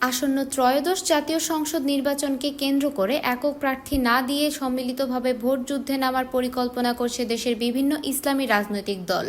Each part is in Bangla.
আসন্ন ত্রয়োদশ জাতীয় সংসদ নির্বাচনকে কেন্দ্র করে একক প্রার্থী না দিয়ে সম্মিলিতভাবে ভোট যুদ্ধে নামার পরিকল্পনা করছে দেশের বিভিন্ন ইসলামী রাজনৈতিক দল।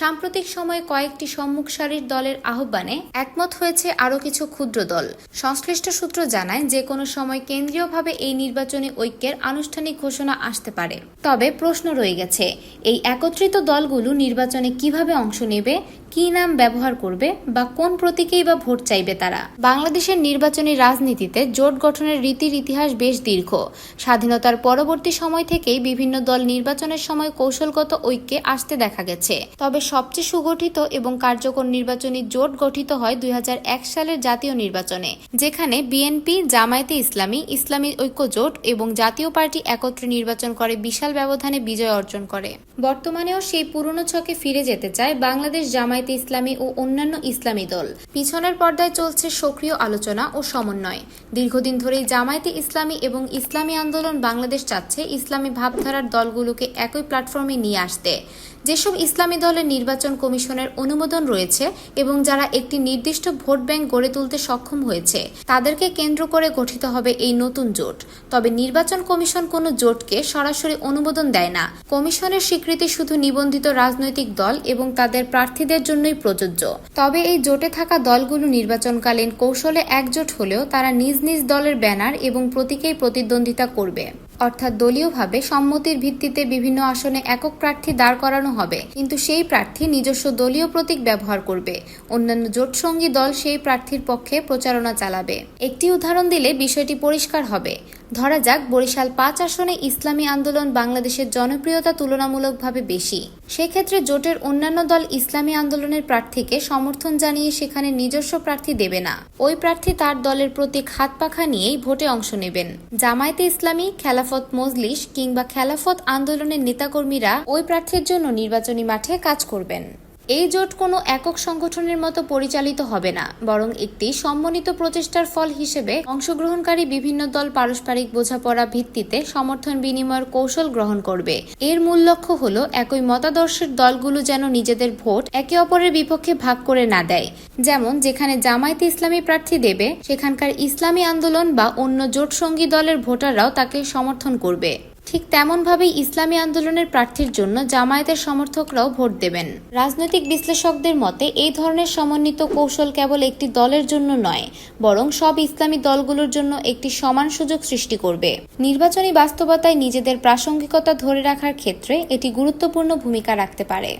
সাম্প্রতিক সময়ে কয়েকটি সম্মুখ সারির দলের আহ্বানে একমত হয়েছে আরও কিছু ক্ষুদ্র দল। সংশ্লিষ্ট সূত্র জানায়, যে কোনো সময় কেন্দ্রীয়ভাবে এই নির্বাচনী ঐক্যের আনুষ্ঠানিক ঘোষণা আসতে পারে। তবে প্রশ্ন রয়ে গেছে, এই একত্রিত দলগুলো নির্বাচনে কীভাবে অংশ নেবে কী নাম ব্যবহার করবে বা কোন প্রতীকেই বা ভোট চাইবে তারা? বাংলাদেশের নির্বাচনী রাজনীতিতে জোট গঠনের রীতির ইতিহাস বেশ দীর্ঘ। স্বাধীনতার পরবর্তী সময় থেকেই বিভিন্ন দল নির্বাচনের সময় কৌশলগত ঐক্যে আসতে দেখা গেছে। তবে সবচেয়ে সুগঠিত এবং কার্যকর নির্বাচনী জোট গঠিত হয় দুই হাজার এক সালের জাতীয় নির্বাচনে, যেখানে বিএনপি, জামায়াতে ইসলামী ইসলামী ঐক্য জোট এবং জাতীয় পার্টি একত্রে নির্বাচন করে বিশাল ব্যবধানে বিজয় অর্জন করে। বর্তমানেও সেই পুরনো ছকে ফিরে যেতে চায় বাংলাদেশ জামায়াতে ইসলামী ও অন্যান্য ইসলামী দল। পিছনের পর্দায় চলছে সক্রিয় আলোচনা ও সমন্বয়। দীর্ঘদিন ধরেই জামায়াতে ইসলামী এবং ইসলামী আন্দোলন বাংলাদেশ চাচ্ছে ইসলামী ভাবধারার দলগুলোকে একই প্ল্যাটফর্মে নিয়ে আসতে। যেসব ইসলামী দলের নির্বাচন কমিশনের অনুমোদন রয়েছে এবং যারা একটি নির্দিষ্ট ভোট ব্যাংক গড়ে তুলতে সক্ষম হয়েছে, তাদেরকে কেন্দ্র করে গঠিত হবে এই নতুন জোট। তবে নির্বাচন কমিশন কোনো জোটকে সরাসরি অনুমোদন দেয় না। কমিশনের স্বীকৃতি শুধু নিবন্ধিত রাজনৈতিক দল এবং তাদের প্রার্থীদের জন্যই প্রযোজ্য। তবে এই জোটে থাকা দলগুলো নির্বাচনকালীন কৌশলে একজোট হলেও তারা নিজ নিজ দলের ব্যানার এবং প্রতীকেই প্রতিদ্বন্দ্বিতা করবে। অর্থাৎ দলীয়ভাবে সম্মতির ভিত্তিতে বিভিন্ন আসনে একক প্রার্থী দাঁড় করানো হবে। কিন্তু সেই প্রার্থী নিজস্ব দলীয় প্রতীক ব্যবহার করবে। অন্যান্য জোটসঙ্গী দল সেই প্রার্থীর পক্ষে প্রচারণা চালাবে। একটি উদাহরণ দিলে বিষয়টি পরিষ্কার হবে। ধরা যাক, বরিশাল পাঁচ আসনে ইসলামী আন্দোলন বাংলাদেশের জনপ্রিয়তা তুলনামূলকভাবে বেশি। সেক্ষেত্রে জোটের অন্যান্য দল ইসলামী আন্দোলনের প্রার্থীকে সমর্থন জানিয়ে সেখানে নিজস্ব প্রার্থী দেবে না। ওই প্রার্থী তার দলের প্রতীক হাত পাখা নিয়েই ভোটে অংশ নেবেন। জামায়াতে ইসলামী, খেলাফত মজলিস কিংবা খেলাফত আন্দোলনের নেতাকর্মীরা ওই প্রার্থীর জন্য নির্বাচনী মাঠে কাজ করবেন। এই জোট কোনো একক সংগঠনের মতো পরিচালিত হবে না, বরং একটি সম্মিলিত প্রচেষ্টার ফল হিসেবে অংশগ্রহণকারী বিভিন্ন দল পারস্পরিক বোঝাপড়া ভিত্তিতে সমর্থন বিনিময়ের কৌশল গ্রহণ করবে। এর মূল লক্ষ্য হল একই মতাদর্শের দলগুলো যেন নিজেদের ভোট একে অপরের বিপক্ষে ভাগ করে না দেয়। যেমন, যেখানে জামায়াতে ইসলামী প্রার্থী দেবে, সেখানকার ইসলামী আন্দোলন বা অন্য জোটসঙ্গী দলের ভোটাররাও তাকে সমর্থন করবে। ঠিক তেমনভাবেই ইসলামী আন্দোলনের প্রার্থীর জন্য জামায়াতের সমর্থকরাও ভোট দেবেন। রাজনৈতিক বিশ্লেষকদের মতে, এই ধরনের সমন্বিত কৌশল কেবল একটি দলের জন্য নয়, বরং সব ইসলামী দলগুলোর জন্য একটি সমান সুযোগ সৃষ্টি করবে। নির্বাচনী বাস্তবতায় নিজেদের প্রাসঙ্গিকতা ধরে রাখার ক্ষেত্রে এটি গুরুত্বপূর্ণ ভূমিকা রাখতে পারে।